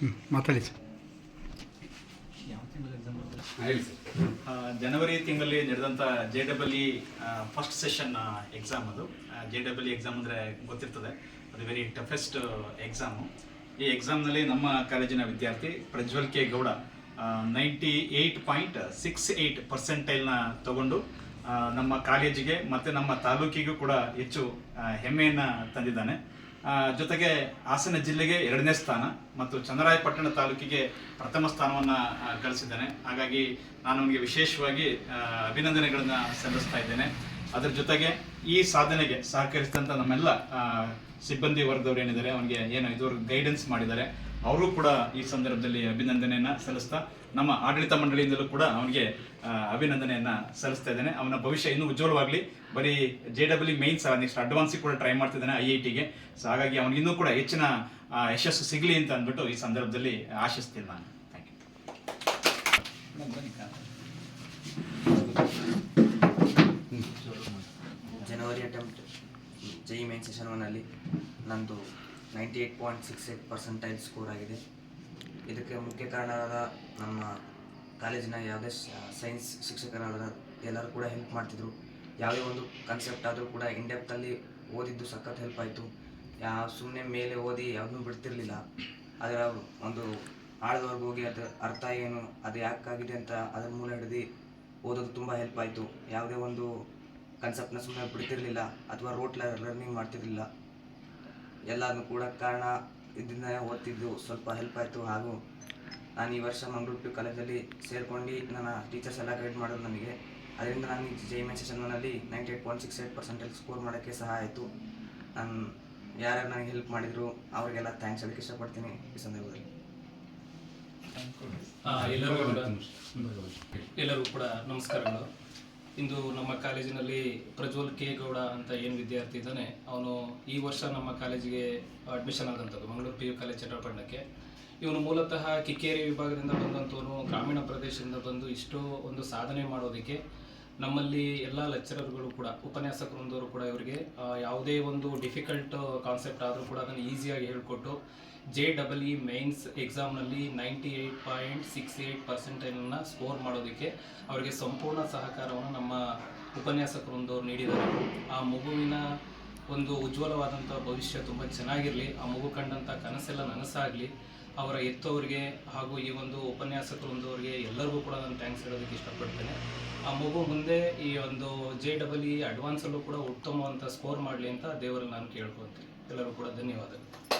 ಹ್ಞೂ ಮಾತಾಡಿ ಸರ್. ಜನವರಿ ತಿಂಗಳಲ್ಲಿ ನಡೆದಂಥ J double E first session exam ಅದು. ಜೆ ಡಬಲ್ ಇ ಎಕ್ಸಾಮ್ ಅಂದರೆ ಗೊತ್ತಿರ್ತದೆ. ಅದು ವೆರಿ ಟಫೆಸ್ಟ್ ಎಕ್ಸಾಮು ಈ ಎಕ್ಸಾಮ್ನಲ್ಲಿ ನಮ್ಮ ಕಾಲೇಜಿನ ವಿದ್ಯಾರ್ಥಿ Prajwal K Gowda ninety eight point six eight ಪರ್ಸೆಂಟೈಲ್ನ ತಗೊಂಡು ನಮ್ಮ ಕಾಲೇಜಿಗೆ ಮತ್ತು ನಮ್ಮ ತಾಲೂಕಿಗೂ ಕೂಡ ಹೆಚ್ಚು ಹೆಮ್ಮೆಯನ್ನು ತಂದಿದ್ದಾನೆ. ಜೊತೆಗೆ ಹಾಸನ ಜಿಲ್ಲೆಗೆ ಎರಡನೇ ಸ್ಥಾನ ಮತ್ತು ಚನ್ನರಾಯಪಟ್ಟಣ ತಾಲೂಕಿಗೆ ಪ್ರಥಮ ಸ್ಥಾನವನ್ನು ಗಳಿಸಿದ್ದಾನೆ. ಹಾಗಾಗಿ ನಾನು ಅವನಿಗೆ ವಿಶೇಷವಾಗಿ ಅಭಿನಂದನೆಗಳನ್ನು ಸಲ್ಲಿಸ್ತಾ ಇದ್ದೇನೆ. ಅದರ ಜೊತೆಗೆ ಈ ಸಾಧನೆಗೆ ಸಹಕರಿಸಿದಂಥ ನಮ್ಮೆಲ್ಲ ಸಿಬ್ಬಂದಿ ವರ್ಗದವ್ರು ಏನಿದ್ದಾರೆ, ಅವನಿಗೆ ಏನು ಇದುವರೆಗೂ ಗೈಡೆನ್ಸ್ ಮಾಡಿದ್ದಾರೆ. ಅವರು ಕೂಡ ಈ ಸಂದರ್ಭದಲ್ಲಿ ಅಭಿನಂದನೆಯನ್ನ ಸಲ್ಲಿಸ್ತಾ, ನಮ್ಮ ಆಡಳಿತ ಮಂಡಳಿಯಿಂದಲೂ ಕೂಡ ಅವನಿಗೆ ಅಭಿನಂದನೆಯನ್ನ ಸಲ್ಲಿಸ್ತಾ ಇದ್ದಾನೆ. ಅವನ ಭವಿಷ್ಯ ಇನ್ನೂ ಉಜ್ವಲವಾಗಲಿ. ಬರೀ ಜೆ ಡಬ್ಲ್ಯೂ ಮೈನ್ಸ್ ನೆಕ್ಸ್ಟ್ ಅಡ್ವಾನ್ಸಿಗೆ ಕೂಡ ಟ್ರೈ ಮಾಡ್ತಿದ್ದಾನೆ ಐ ಐ ಟಿಗೆ ಸೊ ಹಾಗಾಗಿ ಅವನಿಗೆ ಇನ್ನೂ ಕೂಡ ಹೆಚ್ಚಿನ ಯಶಸ್ಸು ಸಿಗಲಿ ಅಂತ ಅಂದ್ಬಿಟ್ಟು ಈ ಸಂದರ್ಭದಲ್ಲಿ ಆಶಿಸ್ತೀನಿ ನಾನು. Thank you January attempt J main session ಒನ್ನಲ್ಲಿ ನಂದು ninety eight point six eight percentile score ಆಗಿದೆ. ಇದಕ್ಕೆ ಮುಖ್ಯ ಕಾರಣರಾದ ನಮ್ಮ ಕಾಲೇಜಿನ ಯಾವುದೇ ಸೈನ್ಸ್ ಶಿಕ್ಷಕರಾದ ಎಲ್ಲರೂ ಕೂಡ ಹೆಲ್ಪ್ ಮಾಡ್ತಿದ್ರು. ಯಾವುದೇ ಒಂದು ಕನ್ಸೆಪ್ಟ್ ಆದರೂ ಕೂಡ ಇಂಡೆಪ್ತಲ್ಲಿ ಓದಿದ್ದು ಸಖತ್ ಹೆಲ್ಪ್ ಆಯಿತು. ಯಾವ ಸುಮ್ಮನೆ ಮೇಲೆ ಓದಿ ಯಾವುದನ್ನೂ ಬಿಡ್ತಿರ್ಲಿಲ್ಲ. ಅದರ ಒಂದು ಆಳದವರೆಗೆ ಹೋಗಿ ಅದರ ಅರ್ಥ ಏನು, ಅದು ಯಾಕಾಗಿದೆ ಅಂತ ಅದರ ಮೂಲ ಹಿಡಿದು ಓದೋದು ತುಂಬ ಹೆಲ್ಪ್ ಆಯಿತು. ಯಾವುದೇ ಒಂದು ಕನ್ಸೆಪ್ಟ್ನ ಸುಮ್ಮನೆ ಬಿಡ್ತಿರ್ಲಿಲ್ಲ ಅಥವಾ ರೋಟ್ ಲರ್ನಿಂಗ್ ಮಾಡ್ತಿರ್ಲಿಲ್ಲ. ಎಲ್ಲದನ್ನು ಕೂಡ ಕಾರಣ ಇದರಿಂದ ಓದ್ತಿದ್ದು. ಸ್ವಲ್ಪ ಹೆಲ್ಪ್ ಆಯಿತು. ಹಾಗೂ ನಾನು ಈ ವರ್ಷ ಮಂಗಳೂರು ಪಿ ಕಾಲೇಜಲ್ಲಿ ಸೇರ್ಕೊಂಡು ನನ್ನ ಟೀಚರ್ಸ್ ಎಲ್ಲ ಗೈಡ್ ಮಾಡೋದು ನನಗೆ. ಅದರಿಂದ ನಾನು J M ಸೆಷನ್ನಲ್ಲಿ ninety eight point six eight percentage score ಮಾಡೋಕ್ಕೆ ಸಹ ಆಯಿತು. ನಾನು ಯಾರ್ಯಾರು ನನಗೆ ಹೆಲ್ಪ್ ಮಾಡಿದರು, ಅವರಿಗೆಲ್ಲ ಥ್ಯಾಂಕ್ಸ್ ಹೇಳಕ್ಕೆ ಇಷ್ಟಪಡ್ತೀನಿ ಈ ಸಂದರ್ಭದಲ್ಲಿ. ಎಲ್ಲರಿಗೂ ಎಲ್ಲರಿಗೂ ಕೂಡ ನಮಸ್ಕಾರಗಳು. ಇಂದು ನಮ್ಮ ಕಾಲೇಜಿನಲ್ಲಿ ಪ್ರಜ್ವಲ್ ಕೆ ಗೌಡ ಅಂತ ಏನು ವಿದ್ಯಾರ್ಥಿ ಇದ್ದಾನೆ, ಅವನು ಈ ವರ್ಷ ನಮ್ಮ ಕಾಲೇಜಿಗೆ ಅಡ್ಮಿಷನ್ ಆದಂಥದ್ದು ಮಂಗಳೂರು ಪಿ ಯು ಕಾಲೇಜ್ ಚಟ್ರಪಟ್ಟಣಕ್ಕೆ ಇವನು ಮೂಲತಃ ಕಿಕ್ಕೇರಿ ವಿಭಾಗದಿಂದ ಬಂದಂಥವನು, ಗ್ರಾಮೀಣ ಪ್ರದೇಶದಿಂದ ಬಂದು ಇಷ್ಟು ಒಂದು ಸಾಧನೆ ಮಾಡೋದಕ್ಕೆ ನಮ್ಮಲ್ಲಿ ಎಲ್ಲ ಲೆಕ್ಚರರ್ಗಳು ಕೂಡ ಉಪನ್ಯಾಸಕರೊಂದವರು ಕೂಡ ಇವರಿಗೆ ಯಾವುದೇ ಒಂದು ಡಿಫಿಕಲ್ಟ್ ಕಾನ್ಸೆಪ್ಟ್ ಆದರೂ ಕೂಡ ಅದನ್ನು ಈಸಿಯಾಗಿ ಹೇಳ್ಕೊಟ್ಟು J double E mains ಎಕ್ಸಾಮ್ನಲ್ಲಿ ninety eight point six eight ಪರ್ಸೆಂಟೇಜನ್ನು score ಮಾಡೋದಕ್ಕೆ ಅವರಿಗೆ ಸಂಪೂರ್ಣ ಸಹಕಾರವನ್ನು ನಮ್ಮ ಉಪನ್ಯಾಸಕರೊಂದವರು ನೀಡಿದ್ದಾರೆ. ಆ ಮಗುವಿನ ಒಂದು ಉಜ್ವಲವಾದಂಥ ಭವಿಷ್ಯ ತುಂಬ ಚೆನ್ನಾಗಿರಲಿ, ಆ ಮಗು ಕಂಡಂಥ ಕನಸೆಲ್ಲ ನನಸಾಗಲಿ ಅವರ ಎತ್ತವರಿಗೆ ಹಾಗೂ ಈ ಒಂದು ಉಪನ್ಯಾಸಕರೊಂದವರಿಗೆ ಎಲ್ಲರಿಗೂ ಕೂಡ ನಾನು ಥ್ಯಾಂಕ್ಸ್ ಹೇಳೋದಕ್ಕೆ ಇಷ್ಟಪಡ್ತೇನೆ. ಆ ಮಗು ಮುಂದೆ ಈ ಒಂದು ಜೆ ಡಬಲ್ ಇ ಅಡ್ವಾನ್ಸಲ್ಲೂ ಕೂಡ ಉತ್ತಮವಂತ ಸ್ಕೋರ್ ಮಾಡಲಿ ಅಂತ ದೇವರಲ್ಲಿ ನಾನು ಕೇಳ್ಕೊತೀನಿ ಎಲ್ಲರೂ ಕೂಡ ಧನ್ಯವಾದಗಳು.